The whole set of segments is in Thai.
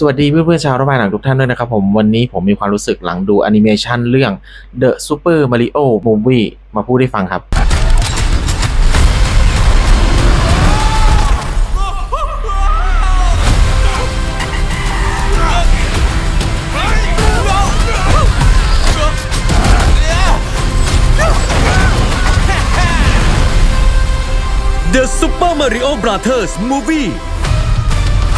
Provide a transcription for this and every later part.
สวัสดีเพื่อนๆชาวรบายหนังทุกท่านด้วยนะครับผมวันนี้ผมมีความรู้สึกหลังดูแอนิเมชันเรื่อง The Super Mario Movie มาพูดให้ฟังครับ The Super Mario Brothers Movie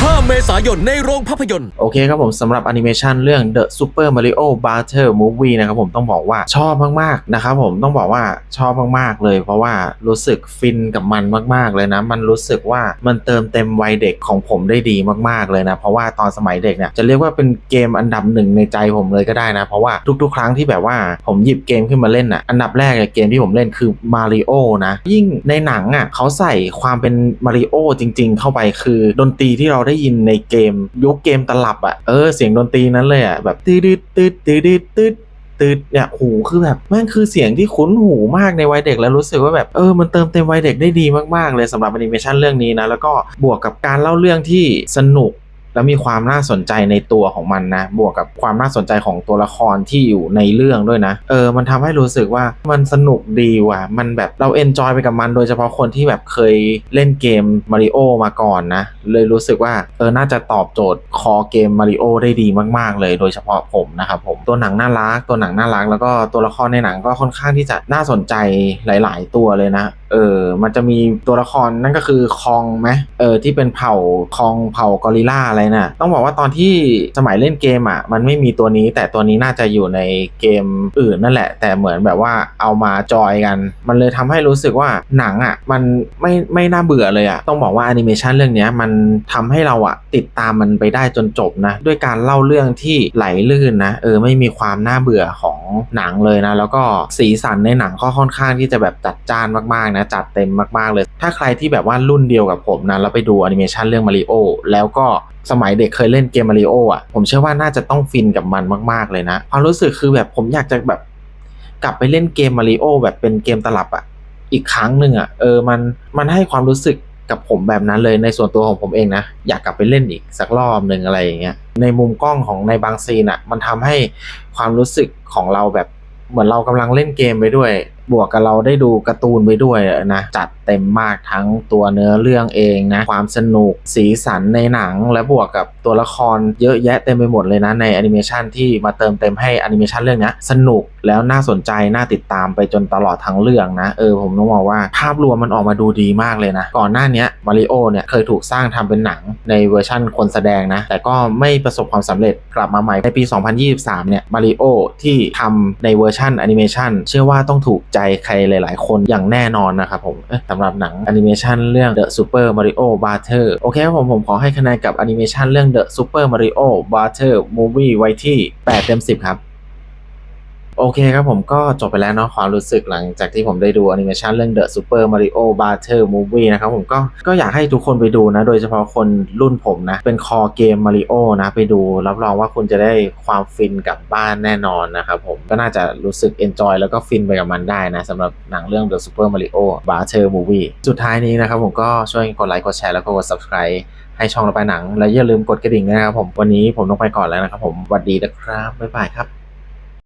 5 เมษายนในโรงภาพยนตร์ โอเคครับผมสำหรับแอนิเมชันเรื่อง The Super Mario Battle Movie นะครับผมต้องบอกว่าชอบมากๆนะครับผมต้องบอกว่าชอบมากๆเลย เพราะว่ารู้สึกฟินกับมันมาก ๆเลยนะ มันรู้สึกว่ามันเติมเต็มวัยเด็กของผมได้ดีมากๆเลยนะ เพราะว่าตอนสมัยเด็กเนี่ยจะเรียกว่าเป็นเกมอันดับหนึ่งในใจผมเลยก็ได้นะ เพราะว่าทุกๆ ครั้งที่แบบว่าผมหยิบเกมขึ้นมาเล่นอะอันดับแรกเนี่ยเกมที่ผมเล่นคือมาริโอนะยิ่งในหนังอะเขาใส่ความเป็นมาริโอจริง ๆ เข้าไปคือดนตรีที่เราได้ยินในเกมยุคเกมตลับอะเออเสียงดนตรีนั้นเลยอะแบบตืดตืดตืดตืดตืดตืดเนี่ยหูคือแบบแม่งคือเสียงที่คุ้นหูมากในวัยเด็กแล้วรู้สึกว่าแบบเออมันเติมเต็มวัยเด็กได้ดีมากๆเลยสำหรับแอนิเมชันเรื่องนี้นะแล้วก็บวกกับการเล่าเรื่องที่สนุก แล้วมีความน่าสนใจในตัวของมันนะ บวกกับความน่าสนใจของตัวละครที่อยู่ในเรื่องด้วยนะ เออ มันทำให้รู้สึกว่ามันสนุกดีว่ะ มันแบบเราเอนจอยไปกับมัน โดยเฉพาะคนที่แบบเคยเล่นเกมมาริโอมาก่อนนะ เลยรู้สึกว่า เออ น่าจะตอบโจทย์คอเกมมาริโอได้ดีมากๆ เลย โดยเฉพาะผมนะครับผม ตัวหนังน่ารัก ตัวหนังน่ารัก แล้วก็ตัวละครในหนังก็ค่อนข้างที่จะน่าสนใจหลาย ๆ ตัวเลยนะ เออมันจะมีตัวละครนั่นก็คือคองไหมเออที่เป็นเผ่าคองเผ่ากอริลลาอะไรน่ะ ต้องบอกว่าตอนที่สมัยเล่นเกมอะมันไม่มีตัวนี้ แต่ตัวนี้น่าจะอยู่ในเกมอื่นนั่นแหละ แต่เหมือนแบบว่าเอามาจอยกัน มันเลยทำให้รู้สึกว่าหนังอะมันไม่ไม่น่าเบื่อเลยอะต้องบอกว่าแอนิเมชันเรื่องเนี้ยมันทำให้เราอะติดตามมันไปได้จนจบนะด้วยการเล่าเรื่องที่ไหลลื่นนะเออไม่มีความน่าเบื่อของหนังเลยนะ แล้วก็สีสันในหนังก็ค่อนข้างที่จะแบบจัดจ้านมากๆนะจัดเต็มมากๆเลย ถ้าใครที่แบบว่ารุ่นเดียวกับผมนะแล้วไปดูแอนิเมชันเรื่องมาริโอแล้วก็สมัยเด็กเคยเล่นเกมมาริโออะผมเชื่อว่าน่าจะต้องฟินกับมันมาก ๆเลยนะความรู้สึกคือแบบผมอยากจะแบบกลับไปเล่นเกมมาริโอแบบเป็นเกมตลับอะอีกครั้งหนึ่งอะเออมันมันให้ความรู้สึกกับผมแบบนั้นเลยในส่วนตัวของผมเองนะ อยากกลับไปเล่นอีกสักรอบหนึ่งอะไรอย่างเงี้ยในมุมกล้องของในบางซีนอะมันทำให้ความรู้สึกของเราแบบเหมือนเรากำลังเล่นเกมไปด้วยบวกกับเราได้ดูการ์ตูนไปด้วยนะจัดเต็มมากทั้งตัวเนื้อเรื่องเองนะความสนุกสีสันในหนัง และบวกกับตัวละครเยอะแยะเต็มไปหมดเลยนะในแอนิเมชันที่มาเติมเต็มให้แอนิเมชันเรื่องนี้สนุกแล้วน่าสนใจน่าติดตามไปจนตลอดทั้งเรื่องนะเออผมต้องบอกว่าภาพรวมมันออกมาดูดีมากเลยนะ ก่อนหน้านี้มาริโอเนี่ยเคยถูกสร้างทำเป็นหนังในเวอร์ชั่นคนแสดงนะ แต่ก็ไม่ประสบความสำเร็จกลับมาใหม่ในปี 2023 เนี่ยมาริโอที่ทำในเวอร์ชันแอนิเมชันเชื่อว่าต้องถูกใจใครหลาย ๆ คนอย่างแน่นอนนะครับผมสำหรับหนังแอนิเมชันเรื่อง The Super Mario Battle โอเคครับผมผมขอให้คะแนนกับแอนิเมชันเรื่อง The Super Mario Battle Movie ไว้ที่ 8 เต็ม 10 ครับ โอเคครับผมก็จบไปแล้วเนาะความรู้สึกหลังจากที่ผมได้ดูแอนิเมชันเรื่อง The Super Mario Battle Movie นะครับผมก็ก็อยากให้ทุกคนไปดูนะ โดยเฉพาะคนรุ่นผมนะ เป็นคอเกม Mario นะ ไปดูรับรองว่าคุณจะได้ความฟินกลับบ้านแน่นอนนะครับผมก็น่าจะรู้สึก enjoy แล้วก็ฟินไปกับมันได้นะสำหรับหนังเรื่อง The Super Mario Battle Movie สุดท้ายนี้นะครับผมก็ช่วยกดไลค์กดแชร์แล้วก็กด subscribe ให้ช่องเราไปหนัง และอย่าลืมกดกระดิ่งนะครับผมวันนี้ผมต้องไปก่อนแล้วนะครับผมสวัสดีนะครับบ๊ายบายครับ